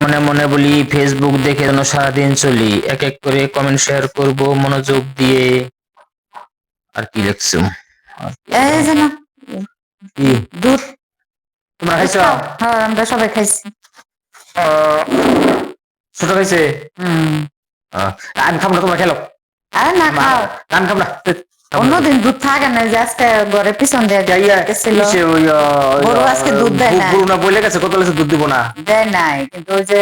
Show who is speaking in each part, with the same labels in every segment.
Speaker 1: মনে মনে বলি ফেসবুক দেখে যেন সারাদিন চলি। এক এক করে কমেন্ট শেয়ার করব মনোযোগ দিয়ে। আর কি লিখছো
Speaker 2: দুধ।
Speaker 1: তোমরা খাইছো?
Speaker 2: হ্যাঁ আমরা সবাই খাইছি।
Speaker 1: ছোট খাইছে? আমি খাব না তোমরা খেলো।
Speaker 2: আরে না খাও।
Speaker 1: আমি খাব না
Speaker 2: অন্যদিন দুধ থাকে না যে আজকে ঘরে পিছন দিয়ে গেছিল। গরু আজকে দুধ দেয় না।
Speaker 1: গরু না বলে গেছে কত লেছে দুধ দিব না?
Speaker 2: দেয় নাই কিন্তু ওই যে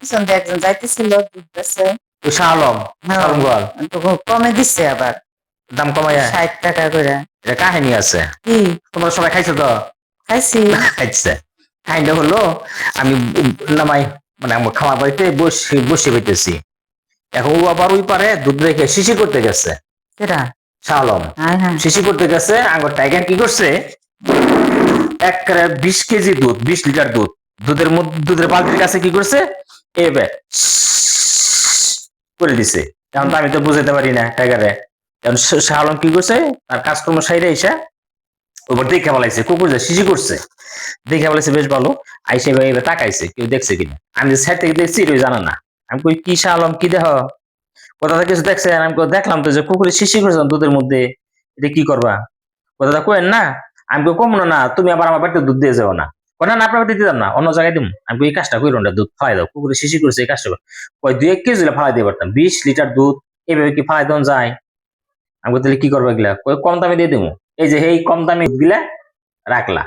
Speaker 2: পিছন দিয়ে একজন যাইতেছিল দুধ হ্যাঁ। কমে দিচ্ছে আবার।
Speaker 1: দাম
Speaker 2: ষাট টাকা করে।
Speaker 1: এটা কাহিনী আছে।
Speaker 2: কি?
Speaker 1: তোমরা সবাই খাইছো তো?
Speaker 2: খাইছি।
Speaker 1: খাইছে কাহিনীটা হলো আমি নামাই মানে আমার খামার বাড়িতে বসে বসে পেতেছি এখন ও আবার ওই পারে দুধ রেখে শিশি করতে গেছে।
Speaker 2: কেরা
Speaker 1: শাহ আলম
Speaker 2: হ্যাঁ হ্যাঁ।
Speaker 1: শিশি করতে গেছে আঙ্গুর টাইগার কি করছে? এক বিশ কেজি দুধ বিশ লিটার দুধ। দুধের মধ্যে দুধের বালতির কাছে কি করছে? এবার করে দিছে। কারণ তো আমি তো বুঝাতে পারি না টাইগারে। কারণ শাহ আলম কি করছে? তার কাজকর্ম সাইডে এসে ওপর দেখে বলাইছে কুকুর যে শিশি করছে। দেখে বলাইছে বেশ ভালো। আইসে এবার তাকাইছে কেউ দেখছে কিনা। আমি যে সাইড থেকে দেখছি এটা জানা না। আমি কই কি শাহ আলম কি দেহ? কোথা থেকে কিছু দেখছে? আমি দেখলাম তো যে কুকুরে শিশি করছে দুধের মধ্যে এটা কি করবা? কথাটা কেন না আমি কম না তুমি আবার আমার বাড়িতে দুধ দিয়ে যাও না। কয়, না আপনার দিতাম না অন্য জায়গায় দিম। আমি এই কাজটা কইরো না দুধ ফালাই দাও কুকুরে শিশি করেছে এই কাজটা করো। কয় দুই এক কেজি ফালাই দিয়ে পারতাম বিশ লিটার দুধ এইভাবে কি ফালাই দেওয়া যায়? আমি তাহলে কি করবা গিলা কই, কম দামে দিয়ে দেবো এই যে এই কম দামে গিলা রাখলা।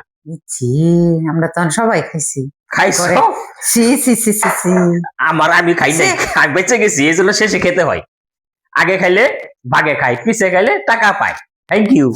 Speaker 2: আমরা তখন সবাই খাইছি।
Speaker 1: খাইছো।
Speaker 2: সি সি সি সি সি।
Speaker 1: আমার আমি খাই নাই। আমি বেঁচে গেছি এই জন্য শেষে খেতে হয়। আগে খাইলে ভাগে খাই পিছে খাইলে টাকা পায়। Thank you